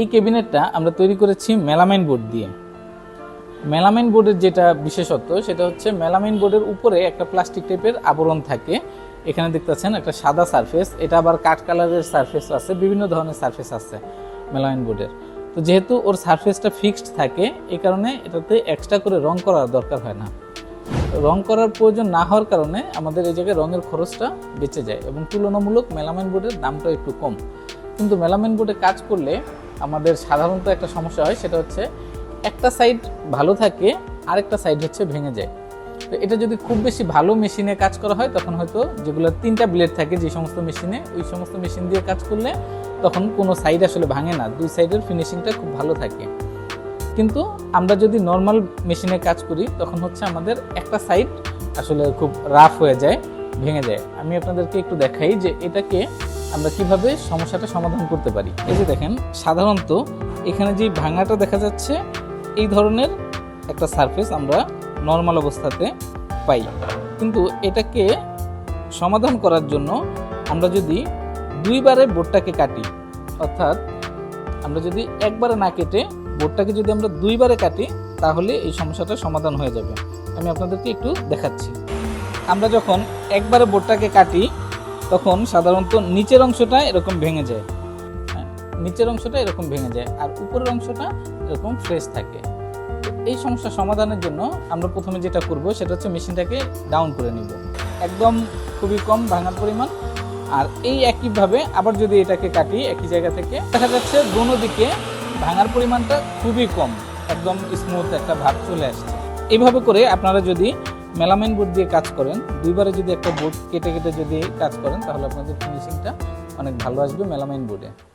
এই ক্যাবিনেটটা আমরা তৈরি করেছি মেলামাইন বোর্ড দিয়ে। মেলামাইন বোর্ডের যেটা বিশেষত্ব, সেটা হচ্ছে মেলামাইন বোর্ডের উপরে একটা প্লাস্টিক টাইপের আবরণ থাকে। এখানে দেখতে পাচ্ছেন একটা সাদা সারফেস, এটা আবার কাঠ কালারের সারফেস আছে, বিভিন্ন ধরনের সারফেস আছে মেলামাইন বোর্ডের। তো যেহেতু ওর সারফেসটা ফিক্সড থাকে, এই কারণে এটাতে এক্সট্রা করে রং করার দরকার হয় না। রং করার প্রয়োজন না হওয়ার কারণে আমাদের এই জায়গায় রঙের খরচটা বেঁচে যায় এবং তুলনামূলক মেলামাইন বোর্ডের দামটা একটু কম। কিন্তু মেলামাইন বোর্ডে কাজ করলে আমাদের সাধারণত একটা সমস্যা হয়, সেটা হচ্ছে একটা সাইড ভালো থাকে, আরেকটা সাইড হচ্ছে ভেঙে যায়। তো এটা যদি খুব বেশি ভালো মেশিনে কাজ করা হয়, তখন হয়তো যেগুলো তিনটা ব্লেড থাকে, যে সমস্ত মেশিনে, ওই সমস্ত মেশিন দিয়ে কাজ করলে তখন কোনো সাইড আসলে ভাঙে না, দুই সাইডের ফিনিশিংটা খুব ভালো থাকে। কিন্তু আমরা যদি নর্মাল মেশিনে কাজ করি, তখন হচ্ছে আমাদের একটা সাইড আসলে খুব রাফ হয়ে যায়, ভেঙে যায়। আমি আপনাদেরকে একটু দেখাই যে এটাকে আমরা কীভাবে সমস্যাটা সমাধান করতে পারি? এই যে দেখেন, সাধারণত এখানে যে ভাঙাটা দেখা যাচ্ছে, এই ধরনের একটা সারফেস আমরা নর্মাল অবস্থাতে পাই। কিন্তু এটাকে সমাধান করার জন্য আমরা যদি দুইবারে বোর্ডটাকে কাটি, অর্থাৎ আমরা যদি একবারে না কেটে বোর্ডটাকে যদি আমরা দুইবারে কাটি, তাহলে এই সমস্যাটা সমাধান হয়ে যাবে। আমি আপনাদেরকে একটু দেখাচ্ছি। আমরা যখন একবারে বোর্ডটাকে কাটি তখন সাধারণত নিচের অংশটা এরকম ভেঙে যায়। হ্যাঁ, নিচের অংশটা এরকম ভেঙে যায় আর উপরের অংশটা এরকম ফ্রেশ থাকে। এই সমস্যা সমাধানের জন্য আমরা প্রথমে যেটা করব সেটা হচ্ছে মেশিনটাকে ডাউন করে নিব। একদম খুবই কম ভাঙার পরিমাণ। আর এই একইভাবে আবার যদি এটাকে কাটি একই জায়গা থেকে দেখা যাচ্ছে দোনো দিকে ভাঙার পরিমাণটা খুবই কম। একদম স্মুথ একটা ভাব চলে আসছে। এইভাবে করে আপনারা যদি মেলামাইন বোর্ড দিয়ে কাজ করেন। দুইবারে যদি একটা বোর্ড কেটে কেটে যদি কাজ করেন, তাহলে আপনাদের ফিনিশিংটা অনেক ভালো আসবে মেলামাইন বোর্ডে।